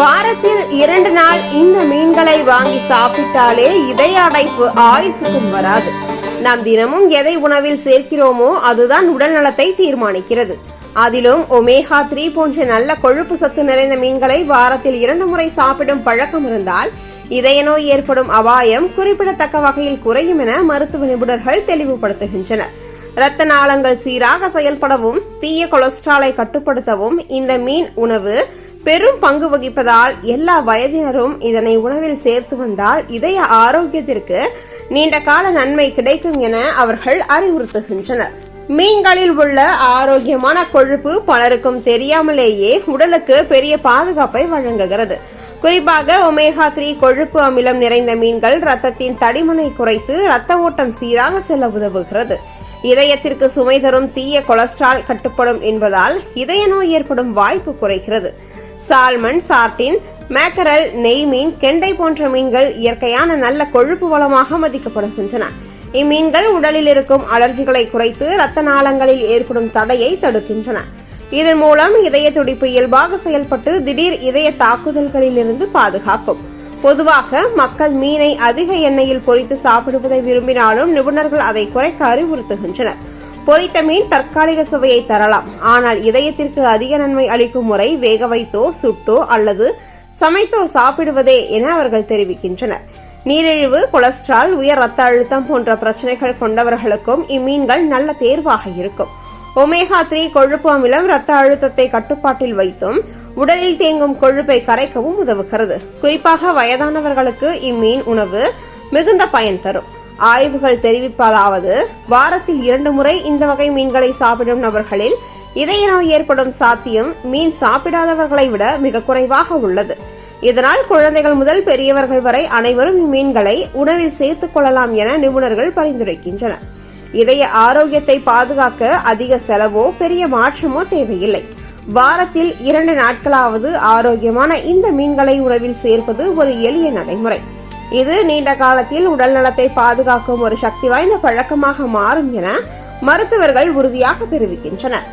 வாரத்தில் இரண்டு நாள் இந்த மீன்களை வாங்கி சாப்பிட்டாலே இதய அடைப்பு ஆயுசுக்கும் வராது. நாம் தினமும் எதை உணவில் சேர்க்கிறோமோ அதுதான் உடல் நலத்தை தீர்மானிக்கிறது. அதிலும் ஒமேகா த்ரீ போன்ற நல்ல கொழுப்பு சத்து நிறைந்த மீன்களை வாரத்தில் இரண்டு முறை சாப்பிடும் பழக்கம் இருந்தால் இதய நோய் ஏற்படும் அபாயம் குறிப்பிடத்தக்க வகையில் குறையும் என மருத்துவ நிபுணர்கள் தெளிவுபடுத்துகின்றனர். இரத்த நாளங்கள் சீராக செயல்படவும் தீய கொலஸ்ட்ராலை கட்டுப்படுத்தவும் இந்த மீன் உணவு பெரும் பங்கு வகிப்பதால் எல்லா வயதினரும் இதனை உணவில் சேர்த்து வந்தால் இதய ஆரோக்கியத்திற்கு நீண்ட கால நன்மை கிடைக்கும் என அவர்கள் அறிவுறுத்துகின்றனர். மீன்களில் உள்ள ஆரோக்கியமான கொழுப்பு பலருக்கும் தெரியாமலேயே உடலுக்கு பெரிய பாதுகாப்பை வழங்குகிறது. குறிப்பாக ஒமேகா த்ரீ கொழுப்பு அமிலம் நிறைந்த மீன்கள் ரத்தத்தின் தடிமனை குறைத்து ரத்த ஓட்டம் சீராக செல்ல உதவுகிறது. இதயத்திற்கு சுமை தரும் தீய கொலஸ்ட்ரால் கட்டுப்படும் என்பதால் இதய நோய் ஏற்படும் வாய்ப்பு குறைகிறது. சால்மன் சார்டின் மேக்கரல் நெய் மீன் கெண்டை போன்ற மீன்கள் இயற்கையான நல்ல கொழுப்பு வளமாக மதிக்கப்படுகின்றன. இம்மீன்கள் உடலில் இருக்கும் அலர்ஜிகளை குறைத்து இரத்த நாளங்களில் ஏற்படும் தடையை தடுக்கின்றன. இதன் மூலம் இதய துடிப்பு இயல்பாக செயல்பட்டு திடீர் இதய தாக்குதல்களிலிருந்து பாதுகாக்கும். பொதுவாக மக்கள் மீனை அதிக எண்ணெயில் பொரித்து சாப்பிடுவதை விரும்பினாலும் நிபுணர்கள் அதை குறைக்க அறிவுறுத்துகின்றனர். பொரித்த மீன் தற்காலிக சுவையை தரலாம். ஆனால் இதயத்திற்கு அதிக நன்மை அளிக்கும் முறை வேக வைத்தோ சுட்டோ அல்லது சமைத்தோ சாப்பிடுவதே என அவர்கள் தெரிவிக்கின்றனர். நீரிழிவு கொலஸ்ட்ரால் உயர் ரத்த அழுத்தம் போன்ற பிரச்சனைகள் கொண்டவர்களுக்கும் இம்மீன்கள் நல்ல தேர்வாக இருக்கும். ஒமேகா த்ரீ கொழுப்பு அமிலம் ரத்த அழுத்தத்தை கட்டுப்பாட்டில் வைத்தும் உடலில் தேங்கும் கொழுப்பை கரைக்கவும் உதவுகிறது. குறிப்பாக வயதானவர்களுக்கு இம்மீன் உணவு மிகுந்த பயன் தரும். ஆய்வுகள் தெரிவிப்பதாவது வாரத்தில் இரண்டு முறை இந்த வகை மீன்களை சாப்பிடும் நபர்களில் இதய நோய் ஏற்படும் சாத்தியம் மீன் சாப்பிடாதவர்களை விட மிக குறைவாக உள்ளது. இதனால் குழந்தைகள் முதல் பெரியவர்கள் வரை அனைவரும் இம்மீன்களை உணவில் சேர்த்துக் கொள்ளலாம் என நிபுணர்கள் பரிந்துரைக்கின்றனர். இதய ஆரோக்கியத்தை பாதுகாக்க அதிக செலவோ பெரிய மாற்றமோ தேவையில்லை. வாரத்தில் இரண்டு நாட்களாவது ஆரோக்கியமான இந்த மீன்களை உணவில் சேர்ப்பது ஒரு எளிய நடைமுறை. இது நீண்ட காலத்தில் உடல் நலத்தை பாதுகாக்கும் ஒரு சக்தி வாய்ந்த பழக்கமாக மாறும் என மருத்துவர்கள் உறுதியாக தெரிவிக்கின்றனர்.